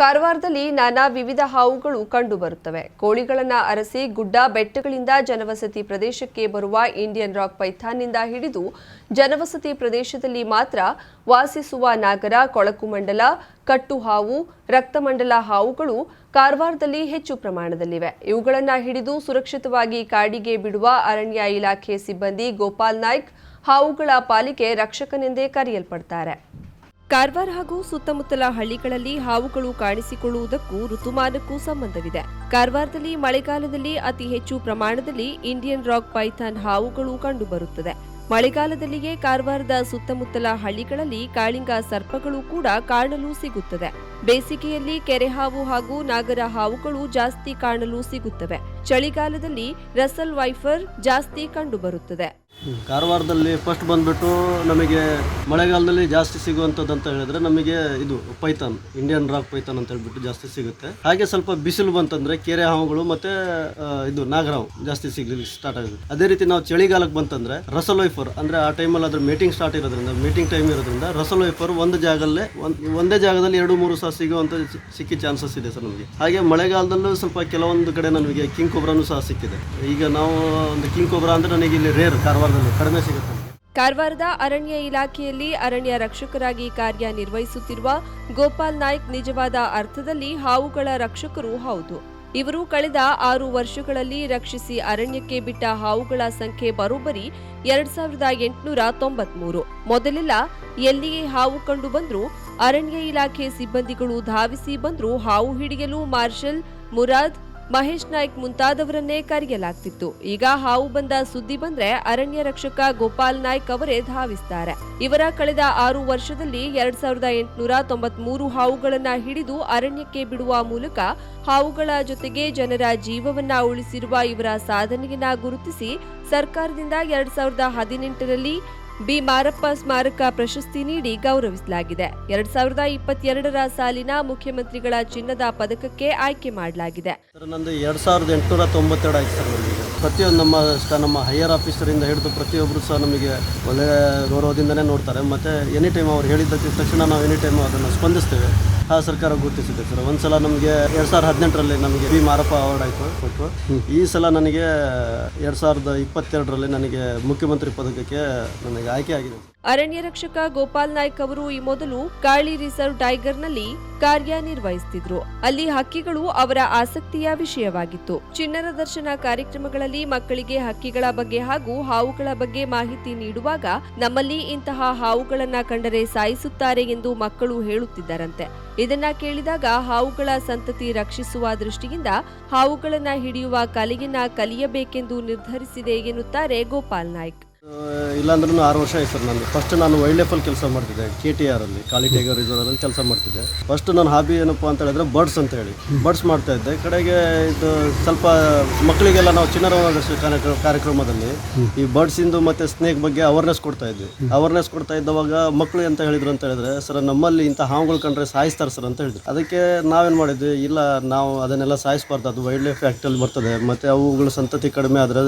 ಕಾರವಾರದಲ್ಲಿ ನಾನಾ ವಿವಿಧ ಹಾವುಗಳು ಕಂಡುಬರುತ್ತವೆ. ಕೋಳಿಗಳನ್ನು ಅರಸಿ ಗುಡ್ಡ ಬೆಟ್ಟಗಳಿಂದ ಜನವಸತಿ ಪ್ರದೇಶಕ್ಕೆ ಬರುವ ಇಂಡಿಯನ್ ರಾಕ್ ಪೈಥಾನ್ನಿಂದ ಹಿಡಿದು ಜನವಸತಿ ಪ್ರದೇಶದಲ್ಲಿ ಮಾತ್ರ ವಾಸಿಸುವ ನಾಗರ, ಕೊಳಕು ಮಂಡಲ, ಕಟ್ಟು ಹಾವು ರಕ್ತಮಂಡಲ ಹಾವುಗಳು ಕಾರವಾರದಲ್ಲಿ ಹೆಚ್ಚು ಪ್ರಮಾಣದಲ್ಲಿವೆ. ಇವುಗಳನ್ನು ಹಿಡಿದು ಸುರಕ್ಷಿತವಾಗಿ ಕಾಡಿಗೆ ಬಿಡುವ ಅರಣ್ಯ ಇಲಾಖೆ ಸಿಬ್ಬಂದಿ ಗೋಪಾಲ್ ನಾಯ್ಕ್ ಹಾವುಗಳ ಪಾಲಿಕೆ ರಕ್ಷಕನೆಂದೇ ಕರೆಯಲ್ಪಡ್ತಾರೆ. ಕಾರವಾರ ಹಾಗೂ ಸುತ್ತಮುತ್ತಲ ಹಳ್ಳಿಗಳಲ್ಲಿ ಹಾವುಗಳು ಕಾಣಿಸಿಕೊಳ್ಳುವುದಕ್ಕೂ ಋತುಮಾನಕ್ಕೂ ಸಂಬಂಧವಿದೆ. ಕಾರವಾರದಲ್ಲಿ ಮಳೆಗಾಲದಲ್ಲಿ ಅತಿ ಹೆಚ್ಚು ಪ್ರಮಾಣದಲ್ಲಿ ಇಂಡಿಯನ್ ರಾಕ್ ಪೈಥಾನ್ ಹಾವುಗಳು ಕಂಡುಬರುತ್ತದೆ. ಮಳೆಗಾಲದಲ್ಲಿಯೇ ಕಾರವಾರದ ಸುತ್ತಮುತ್ತಲ ಹಳ್ಳಿಗಳಲ್ಲಿ ಕಾಳಿಂಗ ಸರ್ಪಗಳು ಕೂಡ ಕಾಣಲು ಸಿಗುತ್ತದೆ. ಬೇಸಿಗೆಯಲ್ಲಿ ಕೆರೆ ಹಾವು ಹಾಗೂ ನಾಗರ ಹಾವುಗಳು ಜಾಸ್ತಿ ಕಾಣಲು ಸಿಗುತ್ತವೆ. ಚಳಿಗಾಲದಲ್ಲಿ ರಸಲ್ ವೈಫರ್ ಜಾಸ್ತಿ ಕಂಡುಬರುತ್ತದೆ. ಕಾರವಾರದಲ್ಲಿ ಫಸ್ಟ್ ಬಂದ್ಬಿಟ್ಟು ನಮಗೆ ಮಳೆಗಾಲದಲ್ಲಿ ಜಾಸ್ತಿ ಸಿಗುವಂಥದ್ದು ಅಂತ ಹೇಳಿದ್ರೆ ನಮಗೆ ಇದು ಪೈಥಾನ್ ಇಂಡಿಯನ್ ರಾಕ್ ಪೈಥಾನ್ ಅಂತ ಹೇಳ್ಬಿಟ್ಟು ಜಾಸ್ತಿ ಸಿಗುತ್ತೆ. ಹಾಗೆ ಸ್ವಲ್ಪ ಬಿಸಿಲು ಬಂತಂದ್ರೆ ಕೆರೆ ಹಾವುಗಳು ಮತ್ತೆ ಇದು ನಾಗರಾವ್ ಜಾಸ್ತಿ ಸಿಗ್ಲಿಕ್ಕೆ ಸ್ಟಾರ್ಟ್ ಆಗುತ್ತೆ. ಅದೇ ರೀತಿ ನಾವು ಚಳಿಗಾಲಕ್ಕೆ ಬಂತಂದ್ರೆ ರಸಲ್ ವೈಫರ್, ಅಂದ್ರೆ ಆ ಟೈಮಲ್ಲಿ ಅದ್ರ ಮೀಟಿಂಗ್ ಸ್ಟಾರ್ಟ್ ಇರೋದ್ರಿಂದ ಮೀಟಿಂಗ್ ಟೈಮ್ ಇರೋದ್ರಿಂದ ರಸಲ್ ವೈಫರ್ ಒಂದು ಜಾಗದಲ್ಲೇ, ಒಂದ್- ಒಂದೇ ಜಾಗದಲ್ಲಿ ಎರಡು, ಮೂರು ಸಹ ಸಿಗುವಂತ ಸಿಕ್ಕಿ ಚಾನ್ಸಸ್ ಇದೆ ಸರ್ ನಮಗೆ. ಹಾಗೆ ಮಳೆಗಾಲದಲ್ಲೂ ಸ್ವಲ್ಪ ಕೆಲವೊಂದು ಕಡೆ ನಮಗೆ ಕಿಂಗ್ ಕೊಬ್ರಾನು ಸಹ ಸಿಕ್ಕಿದೆ. ಈಗ ನಾವು ಒಂದು ಕಿಂಗ್ ಕೊಬ್ರಾ ನನಗೆ ಇಲ್ಲಿ ರೇರ್ ಕಾರವಾರದಲ್ಲಿ ಕಡಿಮೆ ಸಿಗುತ್ತೆ. ಕಾರವಾರದ ಅರಣ್ಯ ಇಲಾಖೆಯಲ್ಲಿ ಅರಣ್ಯ ರಕ್ಷಕರಾಗಿ ಕಾರ್ಯನಿರ್ವಹಿಸುತ್ತಿರುವ ಗೋಪಾಲ್ ನಾಯ್ಕ್ ನಿಜವಾದ ಅರ್ಥದಲ್ಲಿ ಹಾವುಗಳ ರಕ್ಷಕರು ಹೌದು. ಇವರು ಕಳೆದ ಆರು ವರ್ಷಗಳಲ್ಲಿ ರಕ್ಷಿಸಿ ಅರಣ್ಯಕ್ಕೆ ಬಿಟ್ಟ ಹಾವುಗಳ ಸಂಖ್ಯೆ ಬರೋಬ್ಬರಿ ಎರಡ್ ಸಾವಿರದ ಎಂಟುನೂರ ತೊಂಬತ್ಮೂರು. ಮೊದಲೆಲ್ಲ ಎಲ್ಲಿಯೇ ಹಾವು ಕಂಡು ಬಂದ್ರೂ ಅರಣ್ಯ ಇಲಾಖೆ ಸಿಬ್ಬಂದಿಗಳು ಧಾವಿಸಿ ಬಂದ್ರು ಹಾವು ಹಿಡಿಯಲು ಮಾರ್ಷಲ್ ಮುರಾದ್ ಮಹೇಶ್ ನಾಯ್ಕ್ ಮುಂತಾದವರನ್ನೇ ಕರೆಯಲಾಗ್ತಿತ್ತು. ಈಗ ಹಾವು ಬಂದ ಸುದ್ದಿ ಬಂದ್ರೆ ಅರಣ್ಯ ರಕ್ಷಕ ಗೋಪಾಲ್ ನಾಯ್ಕ್ ಅವರೇ ಧಾವಿಸ್ತಾರೆ. ಇವರ ಕಳೆದ ಆರು ವರ್ಷದಲ್ಲಿ ಎರಡ್ ಸಾವಿರದ ಎಂಟುನೂರ ತೊಂಬತ್ಮೂರು ಹಾವುಗಳನ್ನ ಹಿಡಿದು ಅರಣ್ಯಕ್ಕೆ ಬಿಡುವ ಮೂಲಕ ಹಾವುಗಳ ಜೊತೆಗೆ ಜನರ ಜೀವವನ್ನ ಉಳಿಸಿರುವ ಇವರ ಸಾಧನೆಯನ್ನ ಗುರುತಿಸಿ ಸರ್ಕಾರದಿಂದ ಎರಡ್ ಸಾವಿರದ ಹದಿನೆಂಟರಲ್ಲಿ ಬಿ ಮಾರಪ್ಪ ಸ್ಮಾರಕ ಪ್ರಶಸ್ತಿ ನೀಡಿ ಗೌರವಿಸಲಾಗಿದೆ. ಎರಡ್ ಸಾವಿರದ ಇಪ್ಪತ್ತೆರಡರ ಸಾಲಿನ ಮುಖ್ಯಮಂತ್ರಿಗಳ ಚಿನ್ನದ ಪದಕಕ್ಕೆ ಆಯ್ಕೆ ಮಾಡಲಾಗಿದೆ. ನಂದು ಎರಡು ಸಾವಿರದ ಎಂಟುನೂರ ತೊಂಬತ್ತೆರಡು ಆಯ್ತು ಸರ್ ಪ್ರತಿಯೊಂದು ನಮ್ಮ ನಮ್ಮ ಹೈಯರ್ ಆಫೀಸರಿಂದ ಹಿಡಿದು ಪ್ರತಿಯೊಬ್ಬರು ಸಹ ನಮಗೆ ಒಳ್ಳೆಯ ಗೌರವದಿಂದನೇ ನೋಡ್ತಾರೆ. ಮತ್ತು ಎನಿ ಟೈಮ್ ಅವ್ರು ಹೇಳಿದ್ದಕ್ಕೆ ತಕ್ಷಣ ನಾವು ಎನಿ ಟೈಮ್ ಅದನ್ನು ಸ್ಪಂದಿಸ್ತೇವೆ. ಆ ಸರ್ಕಾರ ಗುರುತಿಸಿದೆ ಸರ್. ಒಂದ್ಸಲ ನಮಗೆ ಎರಡು ಸಾವಿರದ ಹದಿನೆಂಟರಲ್ಲಿ ನಮಗೆ ಬಿ ಮಾರಪ್ಪ ಅವಾರ್ಡ್ ಆಯಿತು ಕೊಟ್ಟು ಈ ಸಲ ನನಗೆ ಎರಡು ಸಾವಿರದ ಇಪ್ಪತ್ತೆರಡರಲ್ಲಿ ನನಗೆ ಮುಖ್ಯಮಂತ್ರಿ ಪದಕಕ್ಕೆ ನನಗೆ ಆಯ್ಕೆ ಆಗಿದೆ ಅರಣ್ಯ ರಕ್ಷಕ ಗೋಪಾಲ್ ನಾಯ್ಕ್ ಅವರು ಈ ಮೊದಲು ಕಾಳಿ ರಿಸರ್ವ್ ಟೈಗರ್ನಲ್ಲಿ ಕಾರ್ಯನಿರ್ವಹಿಸುತ್ತಿದ್ರು ಅಲ್ಲಿ ಹಕ್ಕಿಗಳು ಅವರ ಆಸಕ್ತಿಯ ವಿಷಯವಾಗಿತ್ತು. ಚಿನ್ನರ ದರ್ಶನ ಕಾರ್ಯಕ್ರಮಗಳಲ್ಲಿ ಮಕ್ಕಳಿಗೆ ಹಕ್ಕಿಗಳ ಬಗ್ಗೆ ಹಾಗೂ ಹಾವುಗಳ ಬಗ್ಗೆ ಮಾಹಿತಿ ನೀಡುವಾಗ ನಮ್ಮಲ್ಲಿ ಇಂತಹ ಹಾವುಗಳನ್ನ ಕಂಡರೆ ಸಾಯಿಸುತ್ತಾರೆ ಎಂದು ಮಕ್ಕಳು ಹೇಳುತ್ತಿದ್ದರಂತೆ. ಇದನ್ನ ಕೇಳಿದಾಗ ಹಾವುಗಳ ಸಂತತಿ ರಕ್ಷಿಸುವ ದೃಷ್ಟಿಯಿಂದ ಹಾವುಗಳನ್ನ ಹಿಡಿಯುವ ಕಲೆಯನ್ನ ಕಲಿಯಬೇಕೆಂದು ನಿರ್ಧರಿಸಿದೆ ಎನ್ನುತ್ತಾರೆ ಗೋಪಾಲ್ ನಾಯ್ಕ್. ಇಲ್ಲಾಂದ್ರೂ ಆರು ವರ್ಷ ಆಯ್ತು ಸರ್ ನಾನು ಫಸ್ಟ್ ನಾನು ವೈಲ್ಡ್ ಲೈಫಲ್ಲಿ ಕೆಲಸ ಮಾಡ್ತಿದ್ದೆ ಕೆ ಟಿ ಆರ್ ಅಲ್ಲಿ ಕಾಳಿ ಟೈಗರ್ ರಿಸರ್ವಲ್ಲಿ ಕೆಲಸ ಮಾಡ್ತಿದ್ದೆ. ಫಸ್ಟ್ ನನ್ನ ಹಾಬಿ ಏನಪ್ಪ ಅಂತ ಹೇಳಿದ್ರೆ ಬರ್ಡ್ಸ್ ಅಂತ ಹೇಳಿ. ಬರ್ಡ್ಸ್ ಮಾಡ್ತಾ ಇದ್ದೆ. ಕಡೆಗೆ ಇದು ಸ್ವಲ್ಪ ಮಕ್ಕಳಿಗೆಲ್ಲ ನಾವು ಚಿನ್ನರ ಕಾರ್ಯಕ್ರಮ, ಕಾರ್ಯಕ್ರಮದಲ್ಲಿ ಈ ಬರ್ಡ್ಸ್ ಇಂದು ಮತ್ತೆ ಸ್ನೇಕ್ ಬಗ್ಗೆ ಅವೇರ್ನೆಸ್ ಕೊಡ್ತಾ ಇದ್ವಿ. ಅವೇರ್ನೆಸ್ ಕೊಡ್ತಾ ಇದ್ದವಾಗ ಮಕ್ಕಳು ಅಂತ ಹೇಳಿದ್ರು ಅಂತ ಹೇಳಿದ್ರೆ, ಸರ್, ನಮ್ಮಲ್ಲಿ ಇಂಥ ಹಾವುಗಳು ಕಂಡ್ರೆ ಸಾಯಿಸ್ತಾರೆ ಸರ್ ಅಂತ ಹೇಳಿದ್ರು. ಅದಕ್ಕೆ ನಾವೇನು ಮಾಡಿದ್ವಿ, ಇಲ್ಲ, ನಾವು ಅದನ್ನೆಲ್ಲ ಸಾಯಿಸಬಾರ್ದು. ಅದು ವೈಲ್ಡ್ ಲೈಫ್ ಆ್ಯಕ್ಟಲ್ಲಿ ಬರ್ತದೆ. ಮತ್ತು ಅವುಗಳ ಸಂತತಿ ಕಡಿಮೆ ಆದರೆ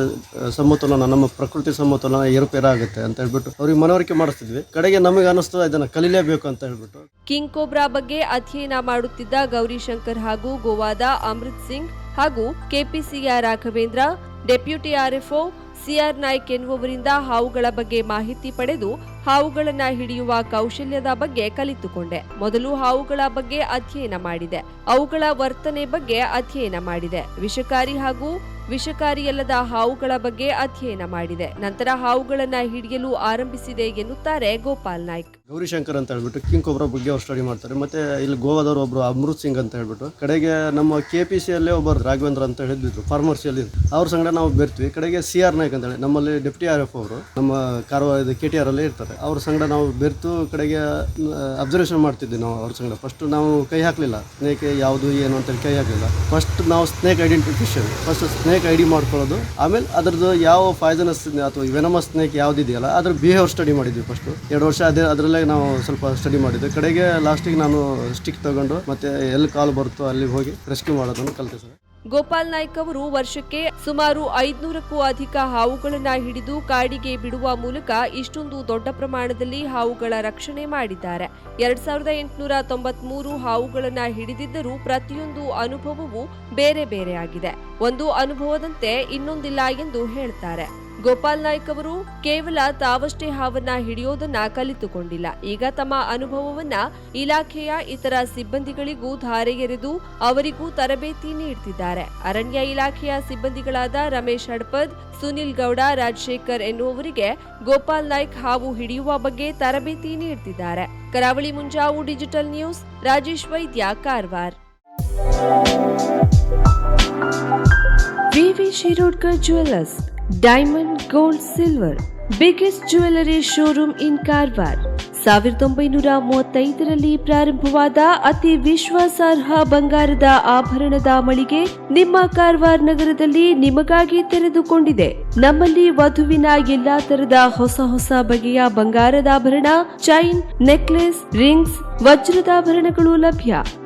ಸಮತೋಲನ, ನಮ್ಮ ಪ್ರಕೃತಿ ಸಮತೋಲನ ಏರುಪೇರು ಆಗುತ್ತೆ ಅಂತ ಹೇಳ್ಬಿಟ್ಟು ಅವ್ರಿಗೆ ಮನವರಿಕೆ ಮಾಡಿಸ್ತಿದ್ವಿ. ಕಡೆಗೆ ನಮಗೆ ಅನಿಸ್ತು ಇದನ್ನ ಕಲಿಲೇಬೇಕು ಅಂತ ಹೇಳ್ಬಿಟ್ಟು. ಕಿಂಗ್ ಕೋಬ್ರಾ ಬಗ್ಗೆ ಅಧ್ಯಯನ ಮಾಡುತ್ತಿದ್ದ ಗೌರಿಶಂಕರ್ ಹಾಗೂ ಗೋವಾದ ಅಮೃತ್ ಸಿಂಗ್ ಹಾಗೂ ಕೆಪಿಸಿಯ Raghavendra, deputy RFO CR Naik ಎನ್ನುವವರಿಂದ ಹಾವುಗಳ ಬಗ್ಗೆ ಮಾಹಿತಿ ಪಡೆದು ಹಾವುಗಳನ್ನ ಹಿಡಿಯುವ ಕೌಶಲ್ಯದ ಬಗ್ಗೆ ಕಲಿತುಕೊಂಡೆ. ಮೊದಲು ಹಾವುಗಳ ಬಗ್ಗೆ ಅಧ್ಯಯನ ಮಾಡಿದೆ. ಅವುಗಳ ವರ್ತನೆ ಬಗ್ಗೆ ಅಧ್ಯಯನ ಮಾಡಿದೆ. ವಿಷಕಾರಿ ಹಾಗೂ ವಿಷಕಾರಿಯಲ್ಲದ ಹಾವುಗಳ ಬಗ್ಗೆ ಅಧ್ಯಯನ ಮಾಡಿದೆ. ನಂತರ ಹಾವುಗಳನ್ನು ಹಿಡಿಯಲು ಆರಂಭಿಸಿದೆ ಎನ್ನುತ್ತಾರೆ ಗೋಪಾಲ್ ನಾಯ್ಕ್. ಗೌರಿಶಂಕರ್ ಅಂತ ಹೇಳ್ಬಿಟ್ಟು ಕಿಂಗ್ ಕೊಬ್ರ ಬಗ್ಗೆ ಅವ್ರು ಸ್ಟಡಿ ಮಾಡ್ತಾರೆ. ಮತ್ತೆ ಇಲ್ಲಿ ಗೋವಾದವರು ಒಬ್ರು ಅಮೃತ್ ಸಿಂಗ್ ಅಂತ ಹೇಳ್ಬಿಟ್ಟು, ಕಡೆಗೆ ನಮ್ಮ ಕೆ ಪಿ ಸಿ ಅಲ್ಲೇ ಒಬ್ಬರು ರಾಘವೇಂದ್ರ ಅಂತ ಹೇಳಿದ್ರು ಫಾರ್ಮರ್ಸಿಯಲ್ಲಿ ಅವ್ರ ಸಂಗಡ ನಾವು ಬೆರ್ತೀವಿ. ಕಡೆಗೆ ಸಿ ಆರ್ ನಾಯ್ಕ್ ಅಂತ ಹೇಳಿ, ನಮ್ಮಲ್ಲಿ ಡೆಪ್ಟಿ ಆರ್ ಎಫ್ ಅವರು, ನಮ್ಮ ಕಾರವಾರ ಕೆ ಟಿ ಆರ್ ಅಲ್ಲೇ ಇರ್ತಾರೆ. ಅವ್ರ ಸಂಗಡ ನಾವು ಬೆರ್ತು ಕಡೆಗೆ ಅಬ್ಸರ್ವೇಷನ್ ಮಾಡ್ತಿದ್ವಿ ನಾವು ಅವ್ರ ಸಂಗಡ. ಫಸ್ಟ್ ನಾವು ಕೈ ಹಾಕಲಿಲ್ಲ. ಸ್ನೇಕ್ ಯಾವುದು, ಏನು ಅಂತ ಕೈ ಹಾಕಲಿಲ್ಲ. ಫಸ್ಟ್ ನಾವು snake identification first snake ID ಮಾಡ್ಕೊಳ್ಳೋದು. ಆಮೇಲೆ ಅದ್ರದ್ದು ಯಾವ ಪಾಯ್ಸನಸ್ ಅಥವಾ ವೆನಮಸ್ ಸ್ನೇಕ್ ಯಾವ್ದಿದೆಯಲ್ಲ ಅದ್ರ ಬಿಹೇವಿಯರ್ ಸ್ಟಡಿ ಮಾಡಿದ್ವಿ ಫಸ್ಟ್ ಎರಡು ವರ್ಷ ಅದೇ, ಅದರಲ್ಲೇ ನಾವು ಸ್ವಲ್ಪ ಸ್ಟಡಿ ಮಾಡಿದ್ದೆ. ಕಡೆಗೆ ಲಾಸ್ಟಿಗೆ ನಾನು ಸ್ಟಿಕ್ ತಗೊಂಡು ಮತ್ತೆ ಎಲ್ಲಿ ಕಾಲ್ ಬರುತ್ತೋ ಅಲ್ಲಿ ಹೋಗಿ ರೆಸ್ಕ್ಯೂ ಮಾಡೋದನ್ನು ಕಲಿತೆ ಸರ್. ಗೋಪಾಲ್ ನಾಯ್ಕ್ ಅವರು ವರ್ಷಕ್ಕೆ ಸುಮಾರು ಐದ್ನೂರಕ್ಕೂ ಅಧಿಕ ಹಾವುಗಳನ್ನ ಹಿಡಿದು ಕಾಡಿಗೆ ಬಿಡುವ ಮೂಲಕ ಇಷ್ಟೊಂದು ದೊಡ್ಡ ಪ್ರಮಾಣದಲ್ಲಿ ಹಾವುಗಳ ರಕ್ಷಣೆ ಮಾಡಿದ್ದಾರೆ. ಎರಡ್ ಸಾವಿರದ ಎಂಟುನೂರ ತೊಂಬತ್ಮೂರು ಹಾವುಗಳನ್ನು ಹಿಡಿದಿದ್ದರೂ ಪ್ರತಿಯೊಂದು ಅನುಭವವೂ ಬೇರೆ ಬೇರೆ ಆಗಿದೆ. ಒಂದು ಅನುಭವದಂತೆ ಇನ್ನೊಂದಿಲ್ಲ ಎಂದು ಹೇಳ್ತಾರೆ. ಗೋಪಾಲ್ ನಾಯ್ಕ್ ಅವರು ಕೇವಲ ತಾವಷ್ಟೇ ಹಾವನ್ನ ಹಿಡಿಯೋದನ್ನ ಕಲಿತುಕೊಂಡಿಲ್ಲ. ಈಗ ತಮ್ಮ ಅನುಭವವನ್ನ ಇಲಾಖೆಯ ಇತರ ಸಿಬ್ಬಂದಿಗಳಿಗೂ ಧಾರೆ ಎರೆದು ಅವರಿಗೂ ತರಬೇತಿ ನೀಡುತ್ತಿದ್ದಾರೆ ಅರಣ್ಯ ಇಲಾಖೆಯ ಸಿಬ್ಬಂದಿಗಳಾದ ರಮೇಶ್ ಹಡ್ಪದ್, ಸುನಿಲ್ ಗೌಡ, ರಾಜಶೇಖರ್ ಎನ್ನುವವರಿಗೆ ಗೋಪಾಲ್ ನಾಯ್ಕ್ ಹಾವು ಹಿಡಿಯುವ ಬಗ್ಗೆ ತರಬೇತಿ ನೀಡುತ್ತಿದ್ದಾರೆ ಕರಾವಳಿ ಮುಂಜಾವು digital news, Rajesh Vaidya, Karwar. V Shirodkar jewellers. Diamond gold silver biggest jewellery showroom in Karwar ಸಾವಿರದ ಒಂಬೈನೂರ ಮೂವತ್ತೈದರಲ್ಲಿ ಪ್ರಾರಂಭವಾದ ಅತಿ ವಿಶ್ವಾಸಾರ್ಹ ಬಂಗಾರದ ಆಭರಣದ ಮಳಿಗೆ ನಿಮ್ಮ ಕಾರ್ವಾರ್ ನಗರದಲ್ಲಿ ನಿಮಗಾಗಿ ತೆರೆದುಕೊಂಡಿದೆ. ನಮ್ಮಲ್ಲಿ ವಧುವಿನ ಎಲ್ಲಾ ತರದ ಹೊಸ ಹೊಸ ಬಗೆಯ ಬಂಗಾರದಾಭರಣ ಚೈನ್ ನೆಕ್ಲೆಸ್ ರಿಂಗ್ಸ್ ವಜ್ರದಾಭರಣಗಳು ಲಭ್ಯ.